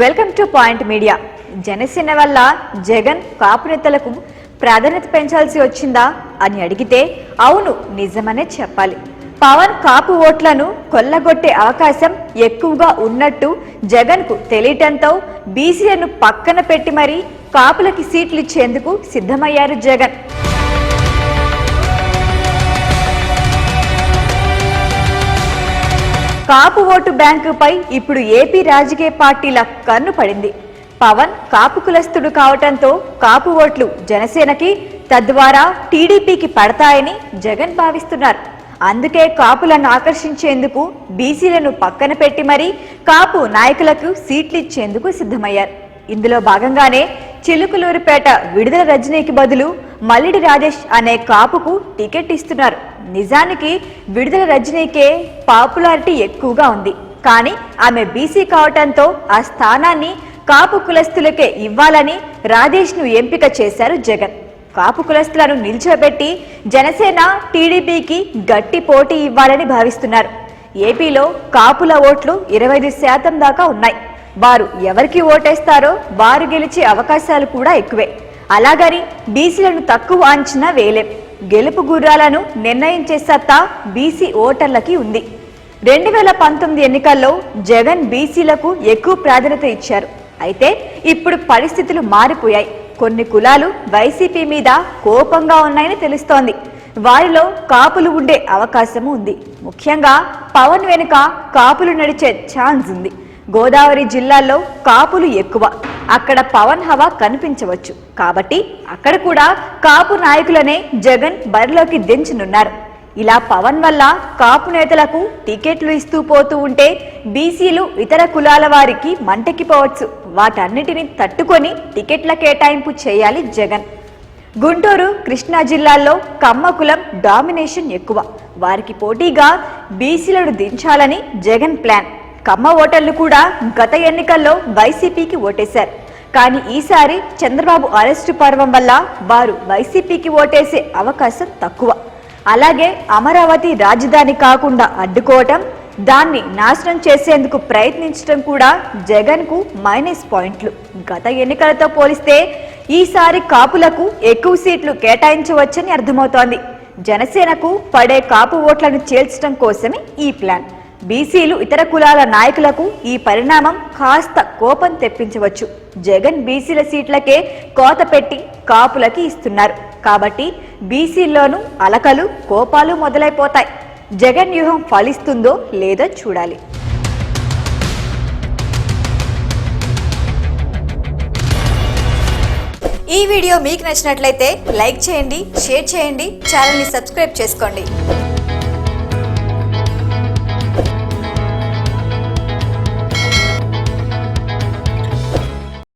Welcome to Point Media. Janasena వల్ల జగన్ కాపు నేతలకు ప్రాధాన్యత పెంచాల్సి వచ్చిందా అని అడిగితే అవును నిజమనే చెప్పాలి. పవన్ కాపు ఓట్లను కొల్లగొట్టే అవకాశం ఎక్కువగా ఉన్నట్టు జగన్కు తెలియటంతో బీసీలను పక్కన పెట్టి మరీ కాపులకి సీట్లు ఇచ్చేందుకు సిద్ధమయ్యారు జగన్. కాపు ఓటు బ్యాంకుపై ఇప్పుడు ఏపీ రాజకీయ పార్టీల కన్ను పడింది. పవన్ కాపు కులస్తుడు కావటంతో కాపు ఓట్లు జనసేనకి తద్వారా టీడీపీకి పడతాయని జగన్ భావిస్తున్నారు. అందుకే కాపులను ఆకర్షించేందుకు బీసీలను పక్కన పెట్టి మరీ కాపు నాయకులకు సీట్లు ఇచ్చేందుకు సిద్ధమయ్యారు. ఇందులో భాగంగానే చిలుకులూరుపేట విడుదల రజనీకి బదులు మల్లిడి రాజేష్ అనే కాపుకు టికెట్ ఇస్తున్నారు. నిజానికి విడుదల రజనీకే పాపులారిటీ ఎక్కువగా ఉంది. కానీ ఆమె బీసీ కావటంతో ఆ స్థానాన్ని కాపు కులస్తులకే ఇవ్వాలని రాజేష్ను ఎంపిక చేశారు జగన్. కాపు కులస్తులను నిల్చోబెట్టి జనసేన టీడీపీకి గట్టి పోటీ ఇవ్వాలని భావిస్తున్నారు. ఏపీలో కాపుల ఓట్లు ఇరవై ఐదు శాతం దాకా ఉన్నాయి. వారు ఎవరికి ఓటేస్తారో వారు గెలిచే అవకాశాలు కూడా ఎక్కువే. అలాగని బీసీలను తక్కువ అంచనా వేయలేం. గెలుపు గుర్రాలను నిర్ణయించే సత్తా బీసీ ఓటర్లకి ఉంది. రెండు వేల పంతొమ్మిది ఎన్నికల్లో జగన్ బీసీలకు ఎక్కువ ప్రాధాన్యత ఇచ్చారు. అయితే ఇప్పుడు పరిస్థితులు మారిపోయాయి. కొన్ని కులాలు వైసీపీ మీద కోపంగా ఉన్నాయని తెలుస్తోంది. వారిలో కాపులు ఉండే అవకాశం ఉంది. ముఖ్యంగా పవన్ వెనుక కాపులు నడిచే ఛాన్స్ ఉంది. గోదావరి జిల్లాల్లో కాపులు ఎక్కువ. అక్కడ పవన్ హవా కనిపించవచ్చు. కాబట్టి అక్కడ కూడా కాపు నాయకులనే జగన్ బరిలోకి దించనున్నారు. ఇలా పవన్ వల్ల కాపు నేతలకు టికెట్లు ఇస్తూ పోతూ ఉంటే బీసీలు ఇతర కులాల వారికి మంటెక్కిపోవచ్చు. వాటన్నిటిని తట్టుకొని టికెట్ల కేటాయింపు చేయాలి జగన్. గుంటూరు కృష్ణా జిల్లాల్లో కమ్మ కులం డామినేషన్ ఎక్కువ. వారికి పోటీగా బీసీలను దించాలని జగన్ ప్లాన్. కమ్మ ఓటర్లు కూడా గత ఎన్నికల్లో వైసీపీకి ఓటేశారు. కానీ ఈసారి చంద్రబాబు అరెస్టు పర్వం వల్ల వారు వైసీపీకి ఓటేసే అవకాశం తక్కువ. అలాగే అమరావతి రాజధాని కాకుండా అడ్డుకోవటం దాన్ని నాశనం చేసేందుకు ప్రయత్నించడం కూడా జగన్కు మైనస్ పాయింట్లు. గత ఎన్నికలతో పోలిస్తే ఈసారి కాపులకు ఎక్కువ సీట్లు కేటాయించవచ్చని అర్థమవుతోంది. జనసేనకు పడే కాపు ఓట్లను చేల్చడం కోసమే ఈ ప్లాన్. బీసీలు ఇతర కులాల నాయకులకు ఈ పరిణామం కాస్త కోపం తెప్పించవచ్చు. జగన్ బీసీల సీట్లకే కోత పెట్టి కాపులకి ఇస్తున్నారు. కాబట్టి బీసీల్లోనూ అలకలు కోపాలు మొదలైపోతాయి. జగన్ వ్యూహం ఫలిస్తుందో లేదో చూడాలి. ఈ వీడియో మీకు నచ్చినట్లయితే లైక్ చేయండి షేర్ చేయండి ఛానల్ని సబ్స్క్రైబ్ చేసుకోండి.